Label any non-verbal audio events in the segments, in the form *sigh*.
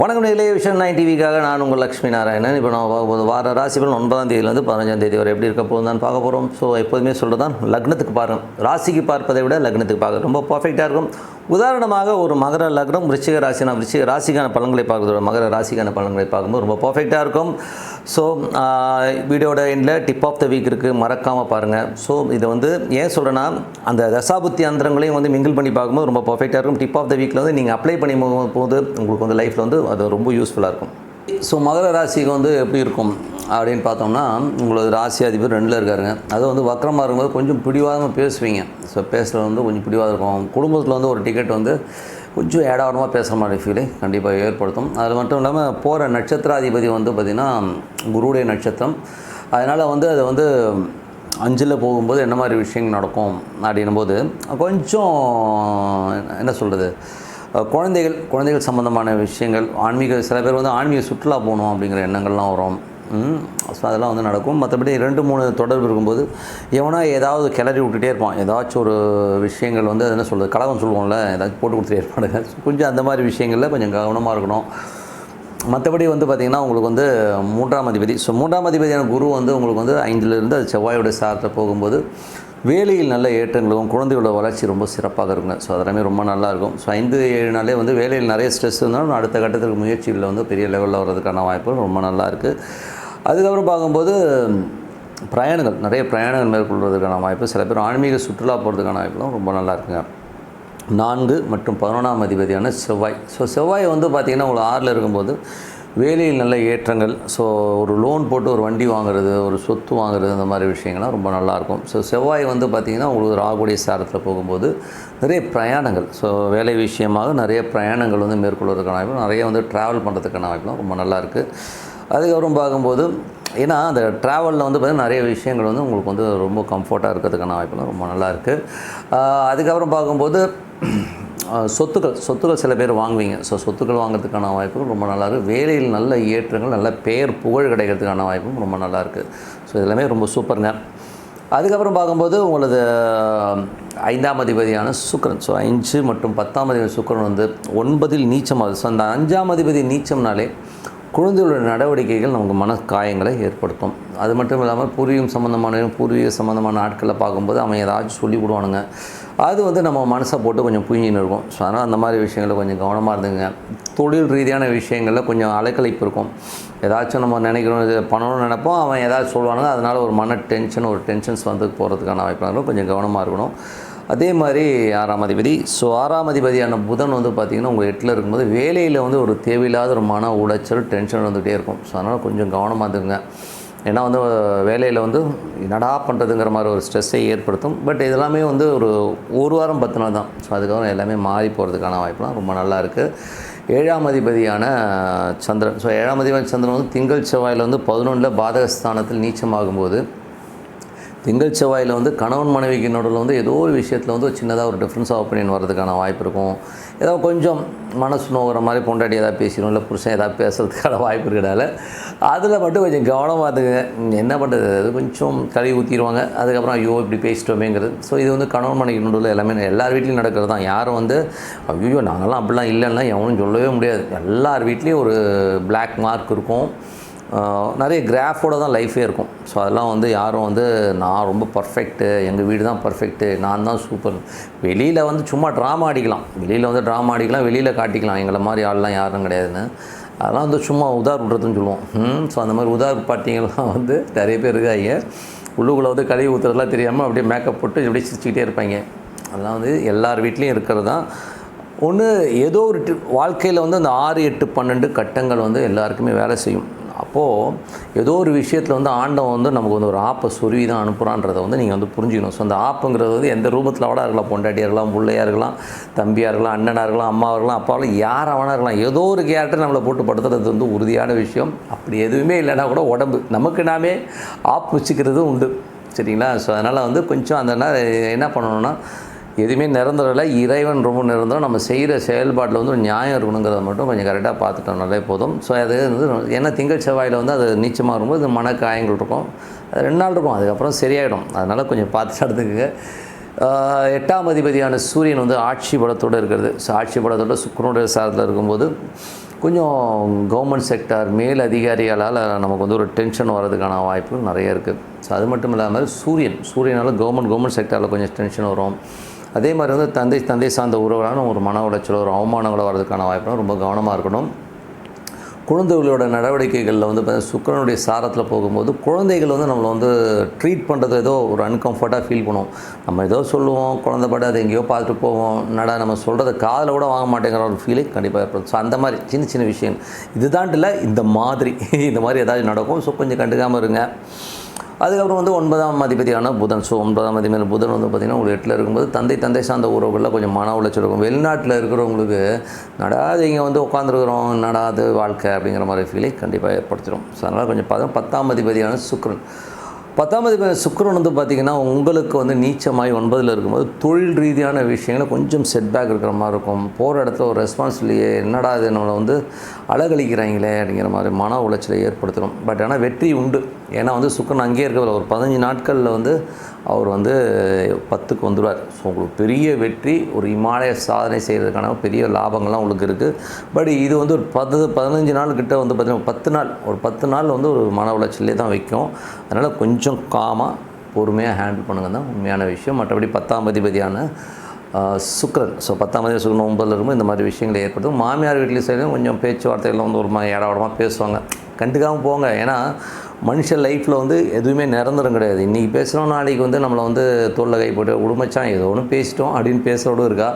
வணக்கம் நிலைய vision nine டிவிக்காக நான் உங்கள் லக்ஷ்மி நாராயணன். இப்போ நான் பார்க்க வார ராசி பலன் ஒன்பதாம் தேதியிலேருந்து பதினஞ்சாம் தேதி வரை எப்படி இருக்க போகுதுன்னு பார்க்க போகிறோம் ஸோ எப்போதுமே சொல்கிறது தான் லக்னத்துக்கு பாருங்கள் ராசிக்கு பார்ப்பதை விட லக்னத்துக்கு பார்க்க ரொம்ப பர்ஃபெக்டாக இருக்கும். உதாரணமாக ஒரு மகர லக்னம் விருச்சிக ராசினா விருச்சிக ராசிக்கான பலன்களை பார்க்குறதோட மகர ராசிக்கான பலன்களை பார்க்கும்போது ரொம்ப பர்ஃபெக்டாக இருக்கும். ஸோ வீடியோட எண்டில் டிப் ஆஃப் த வீக் இருக்குது மறக்காமல் பாருங்கள் ஸோ இதை வந்து ஏன் சொல்கிறேன்னா அந்த தசாபுத்தி அந்தரங்களையும் வந்து மிங்கிள் பண்ணி பார்க்கும்போது ரொம்ப பர்ஃபெக்டாக இருக்கும். டிப் ஆஃப் த வீக்கில் வந்து நீங்கள் அப்ளை பண்ணி போது உங்களுக்கு வந்து லைஃப்பில் வந்து அது ரொம்ப யூஸ்ஃபுல்லாக இருக்கும். ஸோ மகர ராசிக்கு வந்து எப்படி இருக்கும்? அப்படின்னு பார்த்தோம்னா உங்களது ராசி அதிபர் ரெண்டில் இருக்காருங்க. அது வந்து வக்கரமாக இருக்கும்போது கொஞ்சம் பிடிவாதமாக பேசுவீங்க. ஸோ பேசுகிறது வந்து கொஞ்சம் பிடிவாதம் இருக்கும். குடும்பத்தில் வந்து ஒரு டிக்கெட் வந்து கொஞ்சம் ஏடாவடமாக பேசுகிற மாதிரி ஃபீலை கண்டிப்பாக ஏற்படுத்தும். அது மட்டும் இல்லாமல் போகிற நட்சத்திராதிபதி வந்து பார்த்திங்கன்னா குருடைய நட்சத்திரம். அதனால் வந்து அது வந்து அஞ்சில் போகும்போது என்ன மாதிரி விஷயங்கள் நடக்கும் அப்படின்னும் போது கொஞ்சம் என்ன சொல்கிறது குழந்தைகள் குழந்தைகள் சம்மந்தமான விஷயங்கள் ஆன்மீக சில பேர் வந்து ஆன்மீக சுற்றுலா போகணும் அப்படிங்கிற எண்ணங்கள்லாம் வரும். ஸோ அதெல்லாம் வந்து நடக்கும். மற்றபடி ரெண்டு மூணு தொடர்பு இருக்கும்போது எவனா ஏதாவது கிளறி விட்டுட்டே இருப்பான். ஏதாச்சும் ஒரு விஷயங்கள் வந்து அது என்ன சொல்கிறது கலகம் சொல்லுவோம்ல ஏதாச்சும் போட்டு கொடுத்துட்டே இருப்பானுங்க *laughs* கொஞ்சம் அந்த மாதிரி விஷயங்களில் கொஞ்சம் கவனமாக இருக்கணும். மற்றபடி வந்து பார்த்திங்கன்னா உங்களுக்கு வந்து மூன்றாம் அதிபதி. ஸோ மூன்றாம் அதிபதியான குரு வந்து உங்களுக்கு வந்து ஐந்துலேருந்து அது செவ்வாயோட சாரத்தில் போகும்போது வேலையில் நல்ல ஏற்றங்களும் குழந்தையோட வளர்ச்சி ரொம்ப சிறப்பாக இருக்குங்க. ஸோ அதெல்லாமே ரொம்ப நல்லாயிருக்கும். ஸோ ஐந்து ஏழு நாளே வந்து வேலையில் நிறைய ஸ்ட்ரெஸ் இருந்தாலும் அடுத்த கட்டத்துக்கு முயற்சிகளில் வந்து பெரிய லெவலில் வர்றதுக்கான வாய்ப்பு ரொம்ப நல்லா இருக்குது அதுக்கப்புறம் பார்க்கும்போது பிரயாணங்கள். நிறைய பிரயாணங்கள் மேற்கொள்வதற்கான வாய்ப்பு சில பேர் ஆன்மீக சுற்றுலா போகிறதுக்கான வாய்ப்புலாம் ரொம்ப நல்லா இருக்குங்க நான்கு மற்றும் பதினொன்றாம் அதிபதியான செவ்வாய். ஸோ செவ்வாய் வந்து பார்த்திங்கன்னா உங்களுக்கு ஆறில் இருக்கும்போது வேலையில் நல்ல ஏற்றங்கள். ஸோ ஒரு லோன் போட்டு ஒரு வண்டி வாங்குறது ஒரு சொத்து வாங்குறது இந்த மாதிரி விஷயங்கள்லாம் ரொம்ப நல்லாயிருக்கும். ஸோ செவ்வாய் வந்து பார்த்திங்கன்னா உங்களுக்கு ராகுடைய சாரத்தில் போகும்போது நிறைய பிரயாணங்கள். ஸோ வேலை விஷயமாக நிறைய பிரயாணங்கள் வந்து மேற்கொள்வதற்கான வாய்ப்பு நிறைய வந்து ட்ராவல் பண்ணுறதுக்கான வாய்ப்புலாம் ரொம்ப நல்லா இருக்குது அதுக்கப்புறம் பார்க்கும்போது ஏன்னா அந்த ட்ராவலில் வந்து பார்த்திங்கன்னா நிறைய விஷயங்கள் வந்து உங்களுக்கு வந்து ரொம்ப கம்ஃபர்ட்டாக இருக்கிறதுக்கான வாய்ப்புலாம் ரொம்ப நல்லா இருக்குது அதுக்கப்புறம் பார்க்கும்போது சொத்துக்கள் சொத்துக்கள் சில பேர் வாங்குவீங்க. ஸோ சொத்துக்கள் வாங்குறதுக்கான வாய்ப்புகள் ரொம்ப நல்லா இருக்குது வேலையில் நல்ல ஏற்றங்கள் நல்ல பெயர் புகழ் கிடைக்கிறதுக்கான வாய்ப்பும் ரொம்ப நல்லா இருக்குது ஸோ இதெல்லாமே ரொம்ப சூப்பருங்க. அதுக்கப்புறம் பார்க்கும்போது உங்களது ஐந்தாம் அதிபதியான சுக்கிரன். ஸோ அஞ்சு மற்றும் பத்தாம் அதிபதி சுக்கிரன் வந்து ஒன்பதில் நீச்சமாகுது ஸோ அந்த அஞ்சாம் அதிபதி நீச்சம்னாலே குழந்தைகளோட நடவடிக்கைகள் நமக்கு மன காயங்களை ஏற்படுத்தும். அது மட்டும் இல்லாமல் பூர்வீகம் சம்மந்தமான பூர்வீக சம்மந்தமான ஆட்களை பார்க்கும்போது அவன் ஏதாச்சும் சொல்லி விடுவானுங்க அது வந்து நம்ம மனசை போட்டு கொஞ்சம் புஞ்சின்னு இருக்கும். ஸோ அதனால் அந்த மாதிரி விஷயங்களில் கொஞ்சம் கவனமாக இருந்துங்க. தொழில் ரீதியான விஷயங்களில் கொஞ்சம் அலைக்கழிப்பு இருக்கும். ஏதாச்சும் நம்ம நினைக்கிறோம் இது பண்ணணும்னு நினைப்போம் அவன் ஏதாச்சும் சொல்லுவானுங்க அதனால் ஒரு மன டென்ஷன் ஒரு டென்ஷன்ஸ் வந்து போகிறதுக்கான வாய்ப்பு கொஞ்சம் கவனமாக இருக்கணும். அதே மாதிரி ஆறாம் அதிபதி. ஸோ ஆறாம் அதிபதியான புதன் வந்து பார்த்திங்கன்னா உங்கள் எட்டில் இருக்கும்போது வேலையில் வந்து ஒரு தேவையில்லாத ஒரு மன உளைச்சல் டென்ஷன் வந்துகிட்டே இருக்கும். ஸோ அதனால் கொஞ்சம் கவனமாக இருந்துங்க. ஏன்னா வந்து வேலையில் வந்து என்னடா பண்ணுறதுங்கிற மாதிரி ஒரு ஸ்ட்ரெஸ்ஸை ஏற்படுத்தும். பட் இதெல்லாமே வந்து ஒரு ஒரு வாரம் பத்து நாள் தான். ஸோ அதுக்கப்புறம் எல்லாமே மாறி போகிறதுக்கான வாய்ப்புலாம் ரொம்ப நல்லா இருக்குது ஏழாம் அதிபதியான சந்திரன். ஸோ ஏழாம் அதிபதி சந்திரன் வந்து திங்கள் செவ்வாயில் வந்து பதினொன்றில் பாதகஸ்தானத்தில் நீச்சமாகும்போது திங்கள் செவ்வாயில் வந்து கணவன் மனைவிக்கு நடுவில் வந்து ஏதோ ஒரு விஷயத்தில் வந்து ஒரு சின்னதாக ஒரு டிஃப்ரென்ஸ் ஆஃப் ஒப்பீனியன் வரதுக்கான வாய்ப்பு இருக்கும். ஏதோ கொஞ்சம் மனசு நோகிற மாதிரி பொண்டாட்டி ஏதாவது பேசிடும் இல்லை புருஷன் ஏதாவது பேசுறதுக்கான வாய்ப்பு இருக்கிறதால அதில் மட்டும் கொஞ்சம் கவனமாக இருந்துங்க என்ன பண்ணுறது அது கொஞ்சம் கழுவி ஊற்றிடுவாங்க அதுக்கப்புறம் ஐயோ இப்படி பேசிட்டோமேங்கிறது. ஸோ இது வந்து கணவன் மனைவி நடுவில் எல்லாமே எல்லார் வீட்லேயும் நடக்கிறது தான். யாரும் வந்து ஐயோ நாங்களாம் அப்படிலாம் இல்லைன்னா எவனும் சொல்லவே முடியாது. எல்லார் வீட்லேயும் ஒரு பிளாக் மார்க் இருக்கும். நிறைய கிராஃபோட தான் லைஃபே இருக்கும். ஸோ அதெல்லாம் வந்து யாரும் வந்து நான் ரொம்ப பர்ஃபெக்ட்டு எங்கள் வீடு தான் பர்ஃபெக்ட்டு நான் தான் சூப்பர் வெளியில் வந்து சும்மா ட்ராமா அடிக்கலாம். வெளியில் வந்து ட்ராமா அடிக்கலாம் வெளியில் காட்டிக்கலாம். எங்களை மாதிரி ஆள்லாம் யாரும் கிடையாதுன்னு. அதெல்லாம் வந்து சும்மா உதார் விட்றதுன்னு சொல்லுவோம் ஸோ அந்த மாதிரி உதார் பாட்டிங்கெல்லாம் வந்து நிறைய பேர் இருக்காங்க. உள்ளுக்குள்ளே வந்து கழுவி ஊற்றுறதுலாம் தெரியாமல் அப்படியே மேக்கப் போட்டு இப்படியே சிரிச்சுக்கிட்டே இருப்பாங்க. அதெல்லாம் வந்து எல்லார் வீட்லேயும் இருக்கிறது தான். ஒன்று ஏதோ ஒரு வாழ்க்கையில் வந்து அந்த ஆறு எட்டு பன்னெண்டு கட்டங்கள் வந்து எல்லாருக்குமே வேலை செய்யும். அப்போது ஏதோ ஒரு விஷயத்தில் வந்து ஆண்டவன் வந்து நமக்கு வந்து ஒரு ஆப்பை சொருவி தான் அனுப்புகிறான்றதை வந்து நீங்கள் வந்து புரிஞ்சுக்கணும். ஸோ அந்த ஆப்புங்கிறது வந்து எந்த ரூபத்தில் கூட இருக்கலாம். பொண்டாட்டியாக இருக்கலாம் பிள்ளையாக இருக்கலாம் தம்பியாக இருக்கலாம் அண்ணனாக இருக்கலாம் அம்மாவாக இருக்கலாம் அப்பாவெல்லாம் யாராக வேணா இருக்கலாம். ஏதோ ஒரு கேரக்டர் நம்மளை போட்டு படுத்துறது வந்து உறுதியான விஷயம். அப்படி எதுவுமே இல்லைன்னா கூட உடம்பு. நமக்கு நாமே ஆப் வச்சுக்கிறது உண்டு. சரிங்களா? ஸோ அதனால் வந்து கொஞ்சம் அந்த என்ன பண்ணணும்னா எதுவுமே நிரந்தரம் இல்லை இறைவன் ரொம்ப நிரந்தரம். நம்ம செய்கிற செயல்பாட்டில் வந்து ஒரு நியாயம் இருக்கணுங்கிறத மட்டும் கொஞ்சம் கரெக்டாக பார்த்துட்டோம்னாலே போதும். ஸோ அது வந்து ஏன்னா திங்கள் செவ்வாயில் வந்து அது நீச்சமாக இருக்கும்போது மனக்காயங்கள் இருக்கும். அது ரெண்டு நாள் இருக்கும். அதுக்கப்புறம் சரியாயிடும். அதனால் கொஞ்சம் பார்த்து நடந்துக்குங்க. எட்டாம் அதிபதியான சூரியன் வந்து ஆட்சி பலத்தோடு இருக்கிறது. ஸோ ஆட்சி பலத்தோடு சுக்கரனுடைய சாரத்தில் இருக்கும்போது கொஞ்சம் கவர்மெண்ட் செக்டார் மேல் அதிகாரிகளால் நமக்கு வந்து ஒரு டென்ஷன் வர்றதுக்கான வாய்ப்புகள் நிறைய இருக்குது ஸோ அது மட்டும் இல்லாமல் சூரியன். சூரியனால் கவர்மெண்ட் கவர்மெண்ட் செக்டாரில் கொஞ்சம் டென்ஷன் வரும். அதே மாதிரி வந்து தந்தை தந்தை சார்ந்த உறவுகளான ஒரு மன உளைச்சலோ ஒரு அவமானங்களோ வர்றதுக்கான வாய்ப்புகள் ரொம்ப கவனமாக இருக்கணும். குழந்தைகளோட நடவடிக்கைகளில் வந்து பார்த்தீங்கன்னா சுக்கிரனுடைய சாரத்தில் போகும்போது குழந்தைகள் வந்து நம்மளை வந்து ட்ரீட் பண்ணுறது ஏதோ ஒரு அன்கம்ஃபர்ட்டாக ஃபீல் பண்ணுவோம் நம்ம ஏதோ சொல்லுவோம் குழந்தை பாட்டு அதை எங்கேயோ பார்த்துட்டு போவோம் நட நம்ம சொல்கிறத காதில் கூட வாங்க மாட்டேங்கிற ஒரு ஃபீலிங் கண்டிப்பாக ஏற்படும். ஸோ அந்த மாதிரி சின்ன சின்ன விஷயம் இதுதான் இல்லை இந்த மாதிரி *laughs* இந்த மாதிரி ஏதாச்சும் நடக்கும். ஸோ கொஞ்சம் கண்டுக்காமல் இருங்க. அதுக்கப்புறம் வந்து ஒன்பதாம் அதிபதியான புதன். ஸோ ஒன்பதாம் அதிபதியான புதன் வந்து பார்த்திங்கன்னா உங்களுக்கு எட்டில் இருக்கும்போது தந்தை தந்தை சார்ந்த உறவுகளில் கொஞ்சம் மன உளைச்சல் இருக்கும். வெளிநாட்டில் இருக்கிறவங்களுக்கு நடாது இங்கே வந்து உட்காந்துருக்குறோம் நடாது வாழ்க்கை அப்படிங்கிற மாதிரி ஃபீலிங் கண்டிப்பாக ஏற்படுத்திடும். ஸோ அதனால் கொஞ்சம் பார்த்தா பத்தாம் அதிபதியான சுக்ரன் பத்தாம் சுக்கரன் சுக்கிரன் வந்து பார்த்திங்கன்னா உங்களுக்கு வந்து நீச்சமாய் ஒன்பதில் இருக்கும்போது தொழில் ரீதியான விஷயங்களை கொஞ்சம் செட்பேக் இருக்கிற மாதிரி இருக்கும். போகிற இடத்துல ஒரு ரெஸ்பான்ஸ் இல்லையே என்னடா இது நம்மளை வந்து அழகழிக்கிறாங்களே அப்படிங்கிற மாதிரி மன உளைச்சலை ஏற்படுத்தணும். பட் ஆனால் வெற்றி உண்டு. ஏன்னா வந்து சுக்கரன் அங்கேயே இருக்கிற ஒரு பதினஞ்சு நாட்களில் வந்து அவர் வந்து பத்துக்கு வந்துடுவார். ஸோ உங்களுக்கு பெரிய வெற்றி ஒரு இமாலய சாதனை செய்கிறதுக்கான பெரிய லாபங்கள்லாம் உங்களுக்கு இருக்குது பட் இது வந்து ஒரு பத்து பதினஞ்சு நாள் கிட்ட வந்து பார்த்திங்கன்னா பத்து நாள் ஒரு பத்து நாள் வந்து ஒரு மன உளைச்சலே தான் வைக்கும். அதனால் கொஞ்சம் காமாக பொறுமையாக ஹேண்டில் பண்ணுங்க தான் உண்மையான விஷயம். மற்றபடி பத்தாம் அதிபதியான சுக்கரன். ஸோ பத்தாம் தேதி சுக்கரன் ஒன்பதில் இருக்கும்போது இந்த மாதிரி விஷயங்களை ஏற்படுத்தும். மாமியார் வீட்லேயும் சரி கொஞ்சம் பேச்சுவார்த்தைகள் வந்து ஒரு மாதிரி ஏடாவடமாக பேசுவாங்க. கண்டுக்காமல் போங்க. ஏன்னா மனுஷ லைஃப்பில் வந்து எதுவுமே நிரந்தரம் கிடையாது. இன்றைக்கி பேசுகிறோம் நாளைக்கு வந்து நம்மளை வந்து தோல்ல கை போட்டு உடுமச்சான் ஏதோ ஒன்று பேசிட்டோம் அப்படின்னு பேசுகிறோடும் இருக்கா?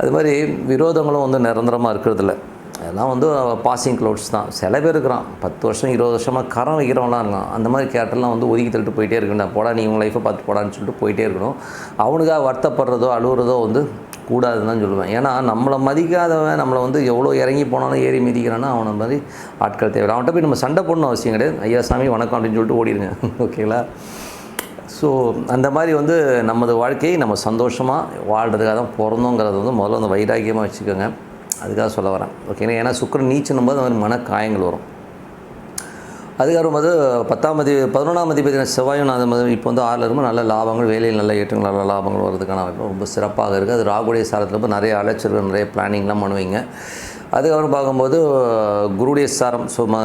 அது மாதிரி விரோதங்களும் வந்து நிரந்தரமாக இருக்கிறதில்ல. அதெல்லாம் வந்து பாசிங் க்ளவுட்ஸ் தான். சில பேர் இருக்கிறான். பத்து வருஷம் இருபது வருஷமாக கரம் வைக்கிறவங்களாம் இருக்கான். அந்த மாதிரி கேரக்டர்லாம் வந்து ஒதுக்கி தள்ளிட்டு போயிட்டே இருக்கணும். போடா நீ உங்கள் லைஃப்பை பார்த்து போடான்னு சொல்லிட்டு போயிட்டே இருக்கணும். அவனுக்காக வருத்தப்படுறதோ அழுகுறதோ வந்து கூடாதுன்னு தான் சொல்லுவேன். ஏன்னா நம்மளை மதிக்காதவன் நம்மளை வந்து எவ்வளோ இறங்கி போனாலும் ஏறி மிதிக்கிறான்னா அவனை மாதிரி ஆட்கள் தேவை. அவன்கிட்ட போய் நம்ம சண்டை போடணும் அவசியம் கிடையாது. ஐயா சாமி வணக்கம் அப்படின்னு சொல்லிட்டு ஓடிடுங்க *laughs* ஓகேங்களா? ஸோ அந்த மாதிரி வந்து நமது வாழ்க்கையை நம்ம சந்தோஷமாக வாழ்கிறதுக்காக தான் பிறந்தோங்கிறது வந்து முதல்ல அந்த வைராக்கியமாக வச்சுக்கோங்க. அதுக்காக சொல்ல வரேன். ஓகேங்களா? ஏன்னா சுக்கரன் நீச்சுன்னும் போது அந்த மன காயங்கள் வரும். அதுக்கப்புறம் வந்து பத்தாம் அதிபதி பதினொன்றாம் அதிபதி செவ்வாயும் நான் இப்போ வந்து ஆறில் இருக்கும் நல்ல லாபங்கள் வேலையில் நல்ல ஏற்றங்கள் நல்ல லாபங்கள் வரதுக்கான வாய்ப்பு ரொம்ப சிறப்பாக இருக்குது அது ராகுடைய சாரத்தில் இப்போ நிறைய அலைச்சல்கள் நிறைய பிளானிங்லாம் பண்ணுவீங்க. அதுக்கப்புறம் பார்க்கும்போது குருடைய சாரம் ஸோ ம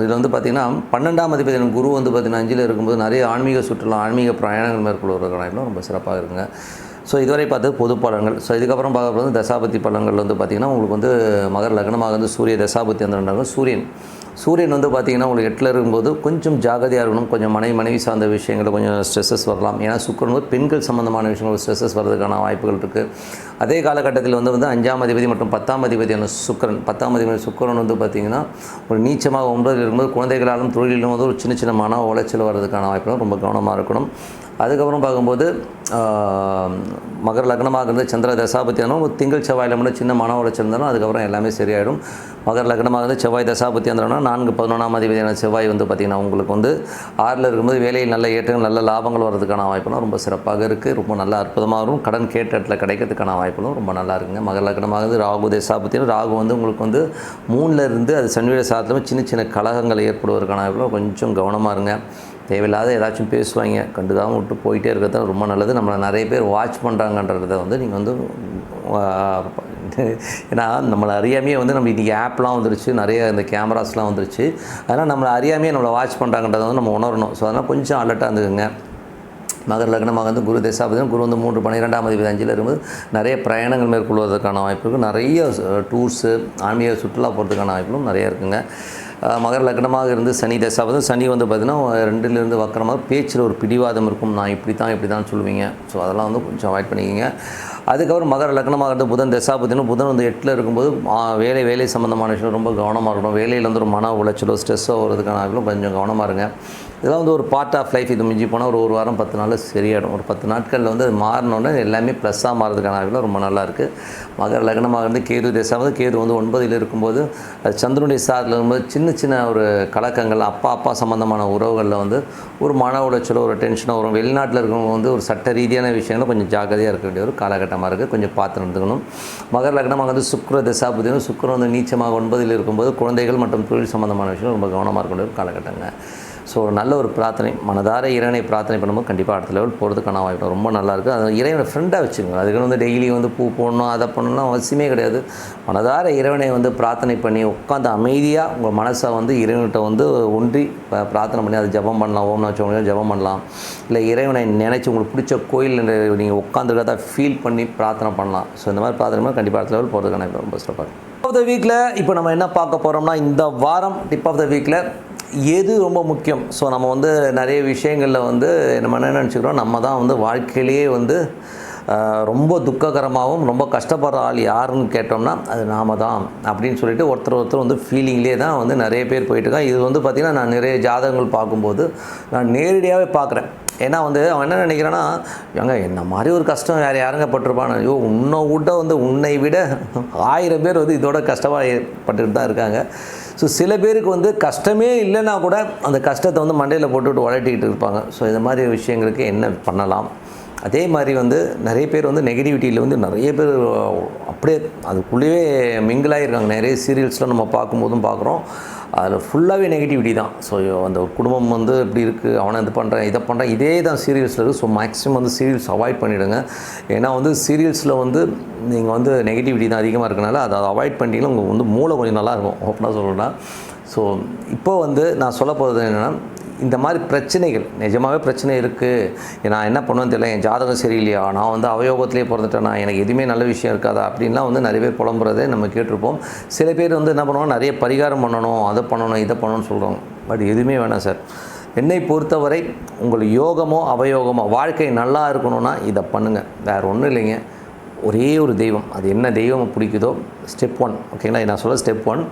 இதில் வந்து பார்த்திங்கன்னா பன்னெண்டாம் அதிபதி குரு வந்து பார்த்திங்கன்னா அஞ்சில் இருக்கும்போது நிறைய ஆன்மீக சுற்றுலா ஆன்மீக பிரயாணங்கள் மேற்கொள்வதற்கான வாய்ப்பு ரொம்ப சிறப்பாக இருக்குங்க. ஸோ இதுவரை பார்த்தது பொது பலன்கள். ஸோ இதுக்கப்புறம் பார்க்கும்போது தசாபதி பலன்கள் வந்து பார்த்திங்கன்னா உங்களுக்கு வந்து மகர லக்னமாக வந்து சூரிய தசாபதி அந்த சூரியன். சூரியன் வந்து பார்த்திங்கன்னா உங்களுக்கு எட்டில் இருக்கும்போது கொஞ்சம் ஜாகிரதையாக இருக்கணும். கொஞ்சம் மனைவி மனைவி சார்ந்த விஷயங்களில் கொஞ்சம் ஸ்ட்ரெஸ்ஸஸ் வரலாம். ஏன்னா சுக்கரன் வந்து பெண்கள் சம்மந்தமான விஷயங்கள் ஸ்ட்ரெஸ்ஸஸ் வர்றதுக்கான வாய்ப்புகள் இருக்குது அதே காலகட்டத்தில் வந்து வந்து அஞ்சாம் அதிபதி மற்றும் பத்தாம் அதிபதியான சுக்கரன். பத்தாம் அதிபதி சுக்கரன் வந்து பார்த்திங்கன்னா ஒரு நீச்சமாக ஒன்பதில் இருக்கும்போது குழந்தைகளாலும் தொழிலும் வந்து ஒரு சின்ன சின்ன மன உளைச்சல் வர்றதுக்கான வாய்ப்புகள் ரொம்ப கவனமாக இருக்கணும். அதுக்கப்புறம் பார்க்கும்போது மகர லக்னமாக இருந்து சந்திர தசாபத்தியானும் திங்கள் செவ்வாயில் மட்டும் சின்ன மன உளைச்சல் இருந்தாலும் அதுக்கப்புறம் எல்லாமே சரியாயிடும். மகர லக்னமாக இருந்து செவ்வாய் தசாபத்தி இருந்தோம்னா நான்கு பதினொன்றாம் அதிபதியான செவ்வாய் வந்து பார்த்திங்கன்னா உங்களுக்கு வந்து ஆறில் இருக்கும்போது வேலையில் நல்ல ஏற்றங்கள் நல்ல லாபங்கள் வர்றதுக்கான வாய்ப்புலாம் ரொம்ப சிறப்பாக இருக்குது ரொம்ப நல்ல அற்புதமாக இருக்கும். கடன் கேட்ட இடத்துல கிடைக்கிறதுக்கான வாய்ப்புகளும் ரொம்ப நல்லா இருக்குங்க. மகர லக்னமாக இருந்து ராகு தசாபத்தியும் ராகு வந்து உங்களுக்கு வந்து மூணில் இருந்து அது சன்வீட சாத்திலும் சின்ன சின்ன கலகங்கள் ஏற்படுவதற்கான வாய்ப்புலாம் கொஞ்சம் கவனமாக இருங்க. தேவையில்லாத ஏதாச்சும் பேசுவாங்க. கண்டுக்காமல் விட்டு போயிட்டே இருக்கிறது தான் ரொம்ப நல்லது. நம்மளை நிறைய பேர் வாட்ச் பண்ணுறாங்கன்றத வந்து நீங்கள் வந்து ஏன்னா நம்மளை அறியாமையே வந்து நம்ம இன்றைக்கி ஆப்லாம் வந்துருச்சு. நிறைய இந்த கேமராஸ்லாம் வந்துருச்சு. அதனால் நம்மளை அறியாமையே நம்மளை வாட்ச் பண்ணுறாங்கன்றதை வந்து நம்ம உணரணும். ஸோ அதனால் கொஞ்சம் அலர்ட்டாக இருந்துக்குங்க. மகர லக்னமாக வந்து குரு தசாபதியும் குரு வந்து மூன்று பன்னிரெண்டாம் அதிபதி அஞ்சில் இருக்கும்போது நிறைய பிரயாணங்கள் மேற்கொள்வதற்கான வாய்ப்பு இருக்குது நிறைய டூர்ஸு ஆன்மீக சுற்றுலா போகிறதுக்கான வாய்ப்புகளும் நிறைய இருக்குங்க. மகர லக்னமாக இருந்து சனி தசாபதம் சனி வந்து பார்த்திங்கன்னா ரெண்டுலேருந்து வக்கரமாக பேச்சில் ஒரு பிடிவாதம் இருக்கும். நான் இப்படி தான் இப்படி தான் சொல்லுவீங்க. ஸோ அதெல்லாம் வந்து கொஞ்சம் அவாய்ட் பண்ணிக்கிங்க. அதுக்கப்புறம் மகர லக்னமாக இருந்து புதன் தசாபதினும் புதன் வந்து எட்டில் இருக்கும்போது வேலை வேலை சம்மந்தமான விஷயம் ரொம்ப கவனமாக இருக்கணும். வேலையில் வந்து ஒரு மன உளைச்சலோ ஸ்ட்ரெஸ்ஸோ வரதுக்கான கொஞ்சம் கவனமாக இருங்க. இதெல்லாம் வந்து ஒரு பார்ட் ஆஃப் லைஃப் இது மிஞ்சி போனால் ஒரு ஒரு வாரம் பத்து நாளில் சரியாயிடும். ஒரு பத்து நாட்களில் வந்து அது மாறினோடனே எல்லாமே ப்ளஸ்ஸாக மாறதுக்கான வாய்ப்புலாம் ரொம்ப நல்லா இருக்குது மகர லக்னமாக இருந்து கேது தேசாவது கேது வந்து ஒன்பதில் இருக்கும்போது அது சந்திரனுடைய சாரில் இருக்கும்போது சின்ன சின்ன ஒரு கலக்கங்கள் அப்பா அப்பா சம்மந்தமான உறவுகளில் வந்து ஒரு மன உளைச்சலோ ஒரு டென்ஷனோ வரும் வெளிநாட்டில் இருக்கிறவங்க வந்து ஒரு சட்ட ரீதியான விஷயங்களும் கொஞ்சம் ஜாக்கிரதையாக இருக்க வேண்டிய ஒரு காலகட்டமாக இருக்குது கொஞ்சம் பார்த்து நடந்துக்கணும். மகர லக்னமாக வந்து சுக்ர தசாபதினும் சுக்கரம் வந்து நீச்சமாக ஒன்பதில் இருக்கும்போது குழந்தைகள் மற்றும் தொழில் சம்மந்தமான விஷயம் ரொம்ப கவனமாக இருக்க வேண்டிய ஒரு காலகட்டங்க. ஸோ நல்ல ஒரு பிரார்த்தனை மனதார இறைவனை பிரார்த்தனை பண்ணும்போது கண்டிப்பாக அடுத்த லெவல் போகிறதுக்கான வாய்ப்பு ரொம்ப நல்லாயிருக்கு அது இறைவனை ஃப்ரெண்டாக வச்சுக்கோங்க. அதுக்கு வந்து டெய்லி வந்து பூ போடணும் அதை பண்ணணும் அவசியமே கிடையாது. மனதார இறைவனை வந்து பிரார்த்தனை பண்ணி உட்காந்து அமைதியாக உங்கள் மனசை வந்து இறைவன்கிட்ட வந்து ஒன்றி ப- பிரார்த்தனை பண்ணி அதை ஜெபம் பண்ணலாம். ஓம் வச்சவங்க ஜபம் பண்ணலாம். இல்லை இறைவனை நினச்சி உங்களுக்கு பிடிச்ச கோயில் நீங்கள் உட்காந்துருக்கிறத ஃபீல் பண்ணி பிரார்த்தனை பண்ணலாம். ஸோ இந்த மாதிரி பிரார்த்தனை பண்ணி கண்டிப்பாக அடுத்த லெவல் போகிறதுக்கான ரொம்ப சிறப்பாக டிப் ஆஃப் த வீக்கில் இப்போ நம்ம என்ன பார்க்க போகிறோம்னா இந்த வாரம் டிப் ஆஃப் த வீக்கில் எது ரொம்ப முக்கியம்? ஸோ நம்ம வந்து நிறைய விஷயங்களில் வந்து நம்ம என்ன நினச்சிக்கிறோம்? நம்ம தான் வந்து வாழ்க்கையிலேயே வந்து ரொம்ப துக்ககரமாகவும் ரொம்ப கஷ்டப்படுற ஆள் யாருன்னு கேட்டோம்னா அது நாம தான் அப்படின்னு சொல்லிட்டு ஒருத்தர் ஒருத்தர் வந்து ஃபீலிங்லேயே தான் வந்து நிறைய பேர் போயிட்டுருக்காங்க. இது வந்து பார்த்திங்கன்னா நான் நிறைய ஜாதகங்கள் பார்க்கும்போது நான் நேரடியாகவே பார்க்குறேன் ஏன்னா வந்து அவன் என்ன நினைக்கிறான்னா ஏங்க என்ன மாதிரி ஒரு கஷ்டம் வேறு யாருங்க பட்டிருப்பான் ஐயோ உன்னை விட வந்து உன்னை விட ஆயிரம் பேர் வந்து இதோட கஷ்டமாக பட்டுட்டு தான் இருக்காங்க. ஸோ சில பேருக்கு வந்து கஷ்டமே இல்லைன்னா கூட அந்த கஷ்டத்தை வந்து மண்டையில் போட்டுவிட்டு உழட்டிக்கிட்டு இருப்பாங்க. ஸோ இந்த மாதிரி விஷயங்களுக்கு என்ன பண்ணலாம்? அதே மாதிரி வந்து நிறைய பேர் வந்து நெகட்டிவிட்டியில் வந்து நிறைய பேர் அப்படியே அதுக்குள்ளேயே மிங்கிளாகிருக்காங்க நிறைய சீரியல்ஸ்லாம் நம்ம பார்க்கும்போதும் பார்க்குறோம். அதில் ஃபுல்லாகவே நெகட்டிவிட்டி தான். ஸோ அந்த குடும்பம் வந்து இப்படி இருக்குது அவனை இது பண்ணுறேன் இதை பண்ணுறேன் இதே தான் சீரியல்ஸில் இருக்குது ஸோ மேக்ஸிமம் வந்து சீரியல்ஸ் அவாய்ட் பண்ணிவிடுங்க ஏன்னா வந்து சீரியல்ஸில் வந்து நீங்கள் வந்து நெகட்டிவிட்டி தான் அதிகமாக இருக்கனால அதை அவாய்ட் பண்ணிட்டீங்கன்னா உங்களுக்கு வந்து மூளை கொஞ்சம் நல்லாயிருக்கும் ஓப்பனாக சொல்லணும்னா ஸோ இப்போ வந்து நான் சொல்ல போகிறது என்னென்னா இந்த மாதிரி பிரச்சனைகள் நிஜமாகவே பிரச்சனை இருக்குது நான் என்ன பண்ணுவேன்னு தெரியல என் ஜாதகம் சரியில்லையா? நான் வந்து அவயோகத்திலே பிறந்துட்டேனா? எனக்கு எதுவுமே நல்ல விஷயம் இருக்காதா? அப்படின்லாம் வந்து நிறைய பேர் புலம்புறதே நம்ம கேட்டிருப்போம். சில பேர் வந்து என்ன பண்ணுவாங்க நிறைய பரிகாரம் பண்ணணும் அதை பண்ணணும் இதை பண்ணணும்னு சொல்கிறோம் பட் எதுவுமே வேணாம் சார். என்னை பொறுத்தவரை உங்கள் யோகமோ அவயோகமோ வாழ்க்கை நல்லா இருக்கணும்னா இதை பண்ணுங்கள் வேறு ஒன்றும் இல்லைங்க. ஒரே ஒரு தெய்வம். அது என்ன தெய்வம் பிடிக்குதோ? ஸ்டெப் ஒன் ஓகேங்களா நான் சொல்ல ஸ்டெப் ஒன்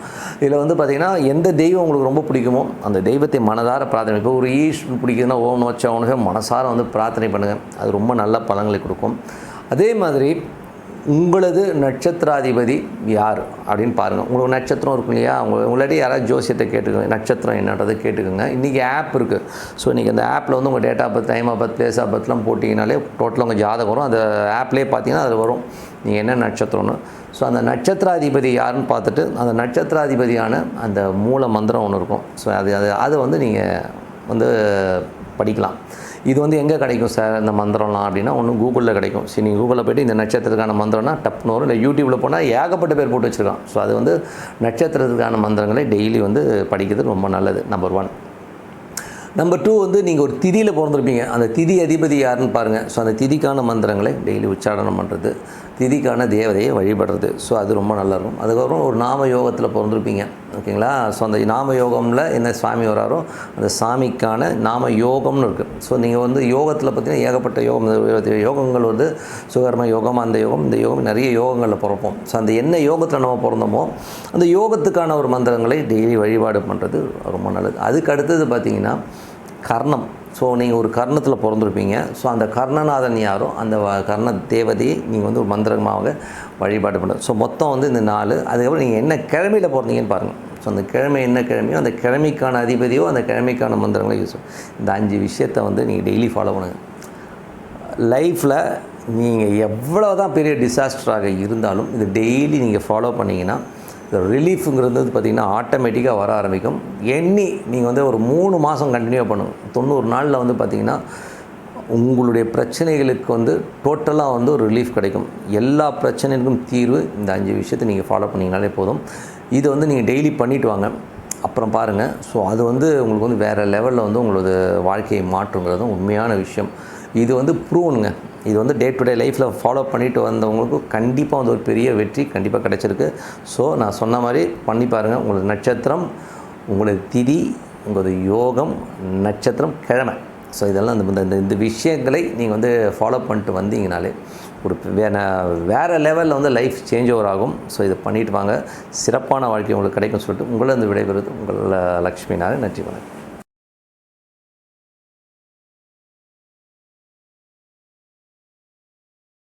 இதில் வந்து பார்த்திங்கன்னா எந்த தெய்வம் உங்களுக்கு ரொம்ப பிடிக்குமோ அந்த தெய்வத்தை மனதார பிரார்த்தனை இப்போ ஒரு ஈஷ் பிடிக்குதுன்னா ஓம் நோச்சவனுக்கு மனசார வந்து பிரார்த்தனை பண்ணுங்கள் அது ரொம்ப நல்ல பலங்களை கொடுக்கும். அதே மாதிரி உங்களது நட்சத்திராதிபதி யார்? அப்படின்னு பாருங்கள் உங்களுக்கு நட்சத்திரம் இருக்கும் இல்லையா? உங்கள் உங்களாட்டி யாராவது ஜோசியத்தை கேட்டுக்கோங்க. நட்சத்திரம் என்னன்றது கேட்டுக்கோங்க. இன்றைக்கி ஆப் இருக்குது ஸோ இன்றைக்கி அந்த ஆப்பில் வந்து உங்கள் date of birth time of birth place of பர்த்லாம் போட்டிங்கனாலே டோட்டலாக உங்கள் ஜாதகம் வரும். அந்த ஆப்லேயே பார்த்தீங்கன்னா அது வரும். நீங்கள் என்ன நட்சத்திரம்னு. ஸோ அந்த நட்சத்திராதிபதி யாருன்னு பார்த்துட்டு அந்த நட்சத்திராதிபதியான அந்த மூல மந்திரம் ஒன்று இருக்கும். ஸோ அது அது அதை வந்து நீங்கள் வந்து படிக்கலாம். இது வந்து எங்கே கிடைக்கும் சார் இந்த மந்திரம்லாம் அப்படின்னா? ஒன்று கூகுளில் கிடைக்கும். சரி நீங்கள் கூகுளில் போய்ட்டு இந்த நட்சத்திரத்துக்கான மந்திரம்னா டப்னு வரும். இல்லை யூடியூப்பில் போனால் ஏகப்பட்ட பேர் போட்டு வச்சுருக்கான். ஸோ அது வந்து நட்சத்திரத்துக்கான மந்திரங்களை டெய்லி வந்து படிக்கிறது ரொம்ப நல்லது நம்பர் ஒன் நம்பர் டூ வந்து நீங்கள் ஒரு திதியில் பிறந்திருப்பீங்க. அந்த திதி அதிபதி யாருன்னு பாருங்கள் ஸோ அந்த திதிக்கான மந்திரங்களை டெய்லி உச்சாரணம் பண்ணுறது திதிக்கான தேவதையை வழிபடுறது. ஸோ அது ரொம்ப நல்லாயிருக்கும் அதுக்கப்புறம் ஒரு நாம யோகத்தில் பிறந்திருப்பீங்க. ஓகேங்களா? ஸோ அந்த நாம யோகமில் என்ன சாமி வராரோ அந்த சாமிக்கான நாம யோகம்னு இருக்குது ஸோ நீங்கள் வந்து யோகத்தில் பார்த்தீங்கன்னா ஏகப்பட்ட யோகம் யோகங்கள் வந்து சுகர்ம யோகம் அந்த யோகம் இந்த யோகம் நிறைய யோகங்களில் பிறப்போம். ஸோ அந்த என்ன யோகத்தில் நம்ம பிறந்தோமோ அந்த யோகத்துக்கான ஒரு மந்திரங்களை டெய்லி வழிபாடு பண்ணுறது ரொம்ப நல்லது. அதுக்கு அடுத்தது பார்த்தீங்கன்னா கர்ணம். ஸோ நீங்கள் ஒரு கர்ணத்தில் பிறந்திருப்பீங்க. ஸோ அந்த கர்ணநாதன் யாரோ அந்த வ- கர்ண தேவதையை நீங்கள் வந்து ஒரு மந்திரமாக வழிபாடு பண்ணுறது ஸோ மொத்தம் வந்து இந்த நாலு. அதுக்கப்புறம் நீங்கள் என்ன கிழமையில் பிறந்தீங்கன்னு பாருங்கள் ஸோ அந்த கிழமை என்ன கிழமையோ அந்த கிழமைக்கான அதிபதியோ அந்த கிழமைக்கான மந்திரங்களை யூஸ் இந்த அஞ்சு விஷயத்தை வந்து நீங்கள் டெய்லி ஃபாலோ பண்ணுங்கள் லைஃப்பில் நீங்கள் எவ்வளோ தான் பெரிய டிசாஸ்டராக இருந்தாலும் இது டெய்லி நீங்கள் ஃபாலோ பண்ணிங்கன்னா ரிலீஃபுங்கிறது வந்து பார்த்திங்கன்னா ஆட்டோமேட்டிக்காக வர ஆரம்பிக்கும். எண்ணி நீங்கள் வந்து ஒரு மூணு மாதம் கண்டினியூ பண்ணுங்க தொண்ணூறு நாளில் வந்து பார்த்திங்கன்னா உங்களுடைய பிரச்சனைகளுக்கு வந்து டோட்டலாக வந்து ஒரு ரிலீஃப் கிடைக்கும். எல்லா பிரச்சனைக்கும் தீர்வு இந்த அஞ்சு விஷயத்தை நீங்கள் ஃபாலோ பண்ணிங்கனாலே போதும். இதை வந்து நீங்கள் டெய்லி பண்ணிட்டு வாங்க. அப்புறம் பாருங்கள் ஸோ அது வந்து உங்களுக்கு வந்து வேறு லெவலில் வந்து உங்களோட வாழ்க்கையை மாற்றுங்கிறதும் உண்மையான விஷயம். இது வந்து ப்ரூவனுங்க இது வந்து டே டு டே லைஃப்பில் ஃபாலோ பண்ணிட்டு வந்தவங்களுக்கு கண்டிப்பாக வந்து ஒரு பெரிய வெற்றி கண்டிப்பாக கிடைச்சிருக்கு. ஸோ நான் சொன்ன மாதிரி பண்ணி பாருங்கள் உங்களுக்கு நட்சத்திரம் உங்களது திதி உங்களது யோகம் நட்சத்திரம் கிழமை. ஸோ இதெல்லாம் இந்த இந்த இந்த விஷயங்களை நீங்கள் வந்து ஃபாலோ பண்ணிட்டு வந்தீங்கனாலே ஒரு வே வேறு லெவலில் வந்து லைஃப் சேஞ்ச் ஓவர் ஆகும். ஸோ இதை பண்ணிட்டு வாங்க. சிறப்பான வாழ்க்கை உங்களுக்கு கிடைக்கும் சொல்லிட்டு உங்களை வந்து விடைபெறுவது உங்கள் லக்ஷ்மி நாராயண் நன்றி வணக்கம்.